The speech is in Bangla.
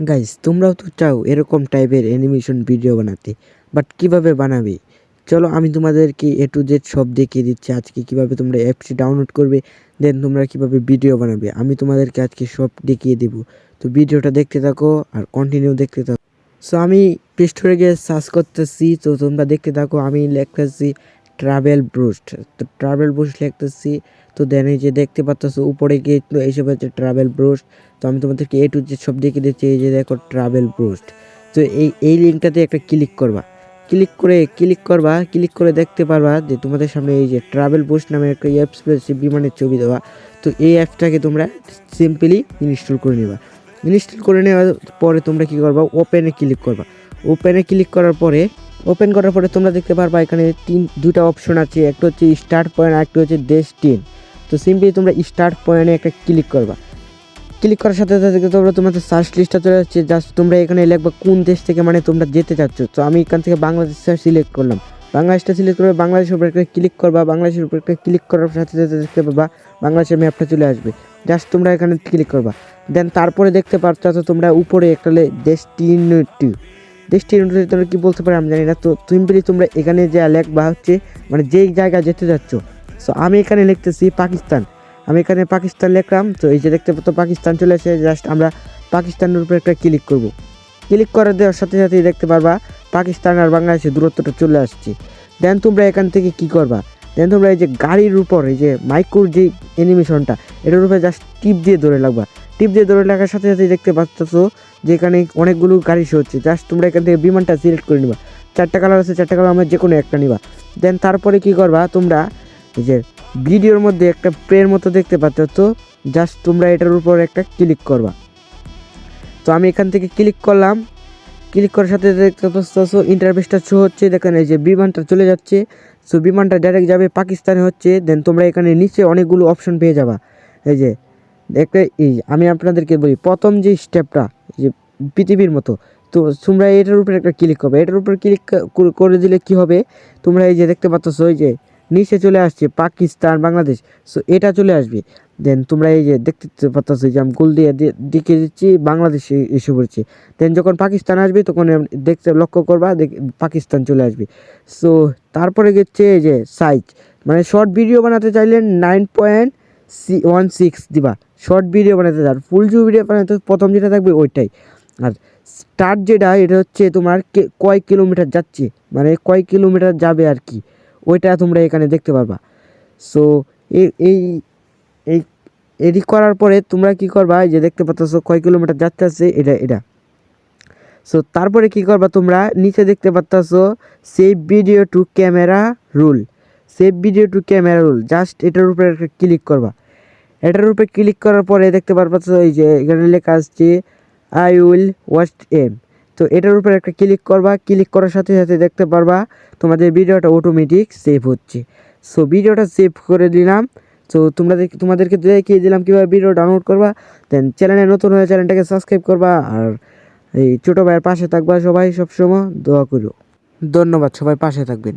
গাইস তোমরাও তো চাও এরকম টাইপের অ্যানিমেশন ভিডিও বানাতে বাট কীভাবে বানাবে? চলো আমি তোমাদেরকে এ টু জেড সব দেখিয়ে দিচ্ছি আজকে কীভাবে তোমরা অ্যাপসটি ডাউনলোড করবে দেন তোমরা কীভাবে ভিডিও বানাবে। আমি তোমাদেরকে আজকে সব দেখিয়ে দেবো। তো ভিডিওটা দেখতে থাকো আর কন্টিনিউ দেখতে থাকো। সো আমি প্লে স্টোরে গিয়ে সার্চ করতেছি, তো তোমরা দেখতে থাকো, আমি লিখতেছি ট্রাভেল ব্রুস্ট তো ট্রাভেল ব্রুস্ট লিখতেছি, তো দেন এই যে দেখতে পাচ্ছ উপরে গিয়ে তো এইসব হচ্ছে ট্রাভেল ব্রুস্ট তো আমি তোমাদেরকে এ টু জেড সব দেখিয়ে দিচ্ছি, এই যে দেখো ট্রাভেল ব্রুস্ট তো এই এই লিঙ্কটাতে একটা ক্লিক করবা ক্লিক করে ক্লিক করবা ক্লিক করে দেখতে পারবা যে তোমাদের সামনে এই যে ট্রাভেল পোস্ট নামে একটা অ্যাপস পেয়েছে বিমানের ছবি দেওয়া, তো এই অ্যাপসটাকে তোমরা সিম্পলি ইনস্টল করে নেবা ইনস্টল করে নেওয়ার পরে তোমরা কী করবা ওপেনে ক্লিক করবা ওপেনে ক্লিক করার পরে ওপেন করার পরে তোমরা দেখতে পারবা এখানে তিন দুটা অপশন আছে। একটা হচ্ছে স্টার্ট পয়েন্ট আর একটা হচ্ছে ডেস্টিন তো সিম্পলি তোমরা স্টার্ট পয়েন্টে একটা ক্লিক করবা। ক্লিক করার সাথে সাথে তোমরা তোমাদের সার্চ লিস্টটা চলে যাচ্ছে। জাস্ট তোমরা এখানে লিখবা কোন দেশ থেকে মানে তোমরা যেতে চাচ্ছ। তো আমি এখান থেকে বাংলাদেশটা সিলেক্ট করলাম। বাংলাদেশটা সিলেক্ট করে বাংলাদেশের উপর একটা ক্লিক করবা। বাংলাদেশের উপর একটা ক্লিক করার সাথে সাথে দেখতে পাবা বাংলাদেশের ম্যাপটা চলে আসবে। জাস্ট তোমরা এখানে ক্লিক করবা। দেন তারপরে দেখতে পাচ্ছ তোমরা উপরে একটা দেশ টিন ডেস্টিনেটিভ ডেস্টিনেটিভ তোমরা কী বলতে পারো আমি জানি না। তো সিম্পলি তোমরা এখানে যে লেখবা হচ্ছে মানে যেই জায়গায় যেতে যাচ্ছ সো আমি এখানে লিখতেছি পাকিস্তান। আমি এখানে পাকিস্তান লিখলাম, তো এই যে দেখতে পাচ্ছ পাকিস্তান চলে এসে জাস্ট আমরা পাকিস্তানের উপরে একটা ক্লিক করব। ক্লিক করে দেওয়ার সাথে সাথেই দেখতে পারবা পাকিস্তান আর বাংলাদেশের দূরত্বটা চলে আসছে। দেন তোমরা এখান থেকে কি করবা? দেন তোমরা এই যে গাড়ির উপর, এই যে মাইক্রোর যে অ্যানিমেশনটা এটার উপরে জাস্ট টিপ দিয়ে ধরে লাগবা টিপ দিয়ে ধরে লাগার সাথে সাথে দেখতে পাচ্ছ যে এখানে অনেকগুলো গাড়ি শো হচ্ছে। জাস্ট তোমরা এখান থেকে বিমানটা সিলেক্ট করে নিবা। চারটা কালার আছে, চারটা কালার আমার যে কোনো একটা নিবা। দেন তারপরে কি করবা তোমরা যে ভিডিওর মধ্যে একটা প্রের মতো দেখতে পাচ্ছ, তো জাস্ট তোমরা এটার উপর একটা ক্লিক করবা। তো আমি এখান থেকে ক্লিক করলাম। ক্লিক করার সাথে দেখতে পাচ্ছ ইন্টারফেসটা শো হচ্ছে। দেখেন এই যে বিমানটা চলে যাচ্ছে। সো বিমানটা ডাইরেক্ট যাবে পাকিস্তানে হচ্ছে। দেন তোমরা এখানে নিচে অনেকগুলো অপশন পেয়ে যাবা। এই যে একটা এই আমি আপনাদেরকে বলি, প্রথম যে স্টেপটা যে পৃথিবীর মতো, তো তোমরা এটার উপরে একটা ক্লিক করবে। এটার উপরে ক্লিক করে দিলে কি হবে? তোমরা এই যে দেখতে পাচ্ছ ওই যে নিচে চলে আসছে পাকিস্তান, বাংলাদেশ সো এটা চলে আসবে। দেন তোমরা এই যে দেখতে পাচ্ছ যে আমি গোল দিয়ে দিকে দিচ্ছি, বাংলাদেশ এসে পড়ছে। দেন যখন পাকিস্তান আসবে, তখন দেখতে, লক্ষ্য করবা পাকিস্তান চলে আসবে। সো তারপরে গেছে এই যে সাইজ মানে শর্ট ভিডিও বানাতে চাইলে nine point C one six দিবা। শর্ট ভিডিও বানাতে চার ফুল জু ভিডিও বানাতে প্রথম যেটা থাকবে ওইটাই। আর স্টার্ট যেটা, এটা হচ্ছে তোমার কয় কিলোমিটার যাচ্ছে? মানে কয় কিলোমিটার যাবে আর কি? ওইটা তোমরা এখানে দেখতে পারবা। সো এই এই এডি করার পরে তোমরা কি করবা? যে দেখতে পাচ্ছ, কয় কিলোমিটার যাচ্ছে আছে, এটা এটা। সো তারপরে কি করবা তোমরা? নিচে দেখতে পাচ্ছ save video to camera roll save video to camera roll, just এটার উপরে ক্লিক করবা। এটার উপরে ক্লিক করার পরে দেখতে পারবা তো এই যে এখানে লেখা আসছে আই উইল ওয়াচ এম তো এটার উপরে একটা ক্লিক করবা, ক্লিক করার সাথে সাথে দেখতে পারবা তোমাদের ভিডিওটা অটোমেটিক সেভ হচ্ছে। সো ভিডিওটা সেভ করে দিলাম। তো তোমরা তোমাদেরকে দেখিয়ে দিলাম কীভাবে ভিডিও ডাউনলোড করবা। দেন চ্যানেলে নতুন হয়ে চ্যানেলটাকে সাবস্ক্রাইব করবা আর এই ছোটো ভাইয়ের পাশে থাকবা সবাই সবসময়। দোয়া করো। ধন্যবাদ সবাই পাশে থাকবেন।